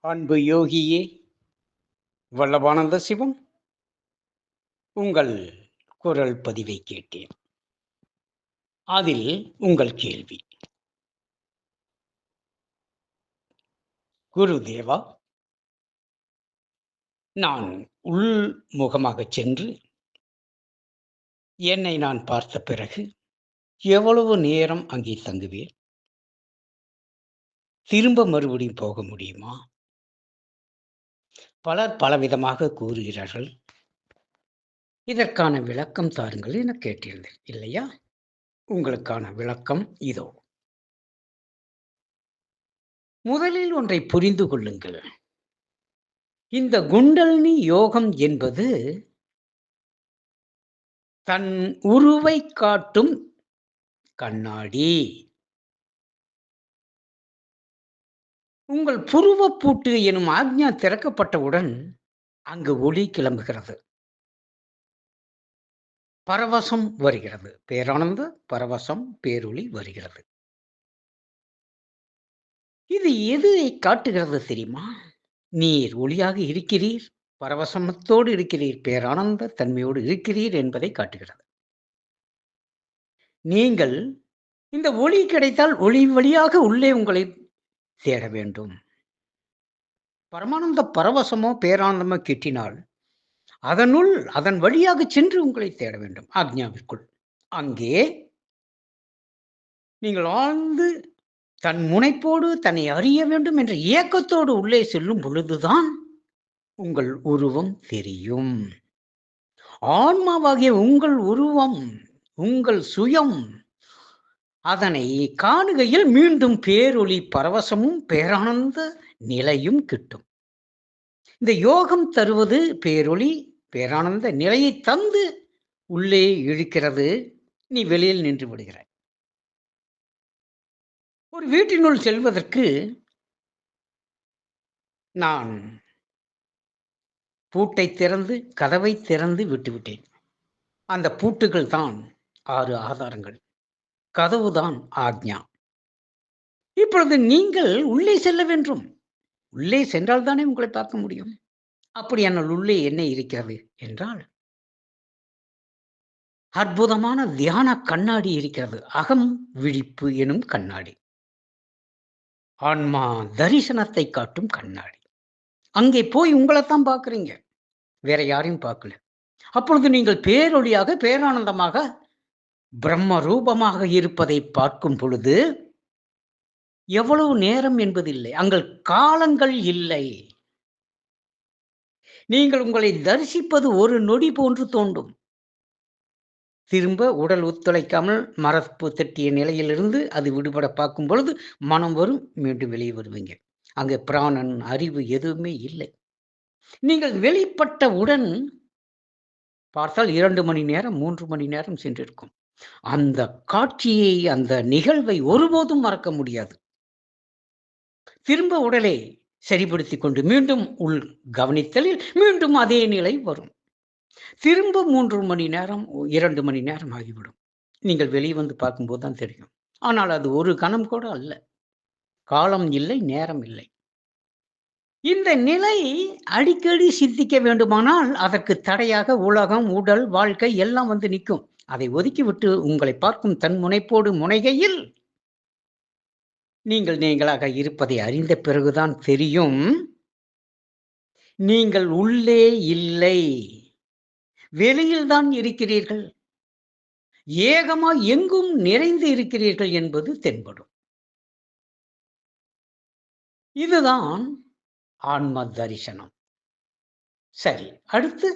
அன்பு யோகியே வல்லபானந்த சிவம் உங்கள் குரல் பதிவை கேட்டேன். அதில் உங்கள் கேள்வி. குருதேவா நான் உள்முகமாக சென்று என்னை நான் பார்த்த பிறகு எவ்வளவு நேரம் அங்கே தங்குவேன்? திரும்ப மறுபடியும் போக முடியுமா? பலர் பலவிதமாக கூறுகிறார்கள். இதற்கான விளக்கம் தாருங்கள் என கேட்டிருந்தேன். இல்லையா? உங்களுக்கான விளக்கம் இதோ. முதலில் ஒன்றை புரிந்து கொள்ளுங்கள். இந்த குண்டலினி யோகம் என்பது தன் உருவை காட்டும் கண்ணாடி. உங்கள் புருவப்பூட்டு எனும் ஆக்ஞா திறக்கப்பட்டவுடன் அங்கு ஒளி கிளம்புகிறது. பரவசம் வருகிறது. பேரானந்த பரவசம் பேரொளி வருகிறது. இது எதை காட்டுகிறது தெரியுமா? நீர் ஒளியாக இருக்கிறீர் பரவசமத்தோடு இருக்கிறீர் பேரானந்த தன்மையோடு இருக்கிறீர் என்பதை காட்டுகிறது. நீங்கள் இந்த ஒளி கிடைத்தால் ஒளி வழியாக உள்ளே உங்களை தேட வேண்டும். பரமானந்த பரவசமோ பேரானந்தமோ கிட்டினால் அதனுள் அதன் வழியாக சென்று உங்களை தேட வேண்டும் ஆக்ஞாவிற்குள். அங்கே நீங்கள் ஆழ்ந்து தன் முனைப்போடு தன்னை அறிய வேண்டும் என்ற இயக்கத்தோடு உள்ளே செல்லும் பொழுதுதான் உங்கள் உருவம் தெரியும். ஆன்மாவாகிய உங்கள் உருவம் உங்கள் சுயம் அதனை காணுகையில் மீண்டும் பேரொளி பரவசமும் பேரானந்த நிலையும் கிட்டும். இந்த யோகம் தருவது பேரொளி பேரானந்த நிலையை தந்து உள்ளே இழுக்கிறது. நீ வெளியில் நின்று விடுகிறாய். ஒரு வீட்டினுள் செல்வதற்கு நான் பூட்டை திறந்து கதவை திறந்து விட்டுவிட்டேன். அந்த பூட்டுகள் தான் ஆறு ஆதாரங்கள். கதவுதான் ஆக்ஞா. இப்பொழுது நீங்கள் உள்ளே செல்ல வேண்டும். உள்ளே சென்றால் தானே உங்களை பார்க்க முடியும். அப்படியானால் உள்ளே என்ன இருக்கிறது என்றால் அற்புதமான தியான கண்ணாடி இருக்கிறது. அகம் விழிப்பு எனும் கண்ணாடி. ஆன்மா தரிசனத்தை காட்டும் கண்ணாடி. அங்கே போய் உங்களைத்தான் பார்க்குறீங்க. வேற யாரையும் பார்க்கல. அப்பொழுது நீங்கள் பேரொழியாக பேரானந்தமாக பிரம்ம ரூபமாக இருப்பதை பார்க்கும் பொழுது எவ்வளவு நேரம் என்பதில்லை. அங்கள் காலங்கள் இல்லை. நீங்கள் உங்களை தரிசிப்பது ஒரு நொடி போன்று தோண்டும் திரும்ப உடல் ஒத்துழைக்காமல் மரப்பு தட்டிய நிலையிலிருந்து அது விடுபட பார்க்கும் பொழுது மனம் வரும் மீண்டும் வெளியே வருவீங்க. அங்கே பிராணன் அறிவு எதுவுமே இல்லை. நீங்கள் வெளிப்பட்ட உடன் பார்த்தால் இரண்டு மணி நேரம் மூன்று மணி நேரம் சென்றிருக்கும். அந்த காட்சியை அந்த நிகழ்வை ஒருபோதும் மறக்க முடியாது. திரும்ப உடலை சரிப்படுத்தி கொண்டு மீண்டும் உள் கவனித்தலில் மீண்டும் அதே நிலை வரும். திரும்ப மூன்று மணி நேரம் இரண்டு மணி நேரம் ஆகிவிடும். நீங்கள் வெளியே வந்து பார்க்கும்போது தான் தெரியும். ஆனால் அது ஒரு கணம் கூட அல்ல. காலம் இல்லை நேரம் இல்லை. இந்த நிலை அடிக்கடி சித்திக்க வேண்டுமானால் அதற்கு தடையாக உலகம் உடல் வாழ்க்கை எல்லாம் வந்து நிற்கும். அதை ஒதுக்கிவிட்டு உங்களை பார்க்கும் தன் முனைப்போடு முனைகையில் நீங்கள் நீங்களாக இருப்பதை அறிந்த பிறகுதான் தெரியும். நீங்கள் உள்ளே இல்லை. வெளியில் தான் இருக்கிறீர்கள். ஏகமா எங்கும் நிறைந்து இருக்கிறீர்கள் என்பது தென்படும். இதுதான் ஆன்ம தரிசனம். சரி அடுத்து